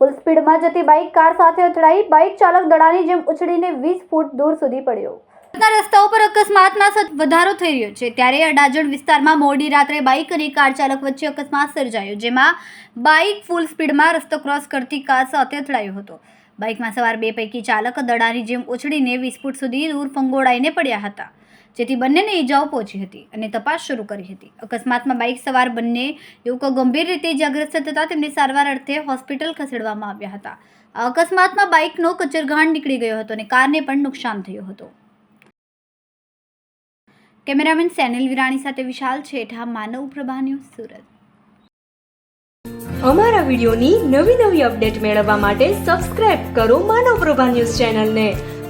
ફૂલ સ્પીડમાં જતી bike car સાથે અથડાઈ. બાઇક ચાલક દડાની જેમ ઉછળીને વીસ ફૂટ દૂર સુધી પડ્યો. રસ્તાઓ પર અકસ્માતમાં સતત વધારો થઈ રહ્યો છે. ત્યારે અડાજણ વિસ્તારમાં મોડી રાત્રે બાઇક અને કાર ચાલક વચ્ચે અકસ્માત સર્જાયો, જેમાં બાઇક ફૂલ સ્પીડમાં રસ્તો ક્રોસ કરતી કાર સાથે અથડાયો હતો. બાઇકમાં સવાર બે પૈકી ચાલક દડાની જેમ ઉછળીને વીસ ફૂટ સુધી દૂર ફંગોળાઈને પડ્યા હતા. જેથી બંનેને ઈજાઓ પહોંચી હતી અને તપાસ શરૂ કરી હતી. અકસ્માતમાં બાઇક સવાર બંને યુવકો ગંભીર રીતે ઇજાગ્રસ્ત થતા તેમને સારવાર અર્થે હોસ્પિટલ ખસેડવામાં આવ્યા હતા. આ અકસ્માતમાં બાઇકનો કચરઘાણ નીકળી ગયો હતો અને કારને પણ નુકસાન થયું હતું. કેમેરામેન સેનિલ વિરાણી સાથે વિશાલ છેઠા, માનવ પ્રભા ન્યૂઝ સુરત. અમારા વિડીયોની નવી નવી અપડેટ મેળવવા માટે સબસ્ક્રાઇબ કરો માનવ પ્રભા ન્યૂઝ ચેનલને.